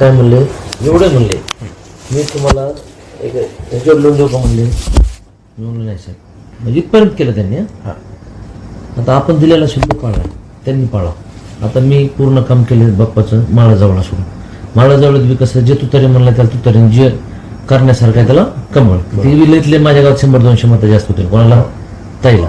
काय म्हणले? एवढे म्हणले. मी तुम्हाला एक ह्याच्यावर लिहून देऊ का म्हणले? नाही साहेब. म्हणजे इथपर्यंत केलं त्यांनी हं. आता आपण दिलेला शब्द पाळला त्यांनी पाळा. आता मी पूर्ण काम केले बाप्पाचं माळाजवळ सोडून माळाजवळ बी कसं जे तुतारी म्हणलं त्याला तुतारी जे करण्यासारखं आहे त्याला कमळ ते विलेतले माझ्या गावात शंभर दोनशे मतं जास्त होते. कोणाला? ताईला.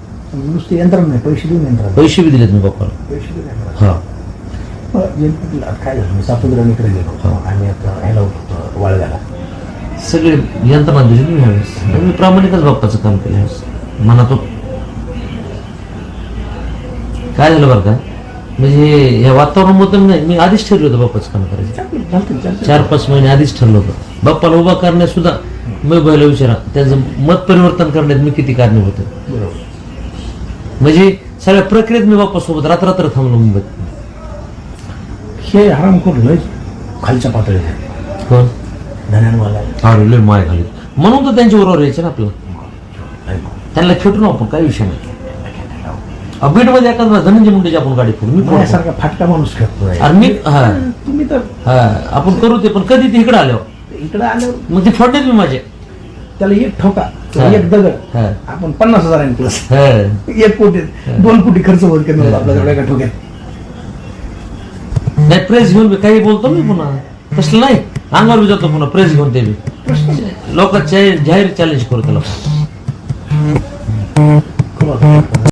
नुसते यंत्रणा नाही पैसे देऊन यंत्रणा पैसे बी दिलेत मी बाप्पाला. पैसे देऊन यंत्रणा हा. यंत्रणा काय झालं मी सापुद्राकडे गेलो आम्ही आता ह्याला होतो वाळव्याला. सगळे यंत्रणा दिली मी ह्यावेळेस. आणि मी प्रामाणिकच बाप्पाचं काम केलं ह्यावेळेस. मनातून. काय झालं बरं का? म्हणजे या वातावरणामुळे नाही मी आधीच ठरलं होतं बाप्पाचं काम करायचं. चालतं चालतं चालतं चार पाच महिने आधीच ठरलं होतं. बाप्पाला उभा करण्यात सुद्धा मी बैला विचारा त्याचं मत परिवर्तन करण्यात मी किती कारणीभूत आहे? बरोबर. म्हणजे सगळ्या प्रक्रियेत मी बाप्पासोबत रात्र थांबलो मुंबईत. हे हरामखोर लय खालच्या पातळीत कोण? लय माय घालीत म्हणून तर त्यांच्या बरोबर यायचे ना आपल्याला. त्यांना खेटून आपण काही विषय नाही. बीडमध्ये एखादा धनंजय मुंडेची आपण गाडी फोडू मी. माझ्यासारखा फाटका माणूस खेळतो अरे मी हा तुम्ही तर हा आपण करू ते पण कधी ते इकडे आल्यावर? इकडे आल्यावर मग ते फोडण्यात मी माझे. त्याला एक ठोका. हा. एक दगड. हा. आपण पन्नास हजारांनी प्लस हा. एक कोटी दोन कोटी खर्च होत करणार आपल्या तेवढ्या एका ठोक्यात? नाही प्रेस घेऊन बी काही बोलतो मी पुन्हा. तसलं नाही. अंगावर बी जातो पुन्हा प्रेस घेऊन ते बी. लोक जाहीर चॅलेंज करू त्याला खरं.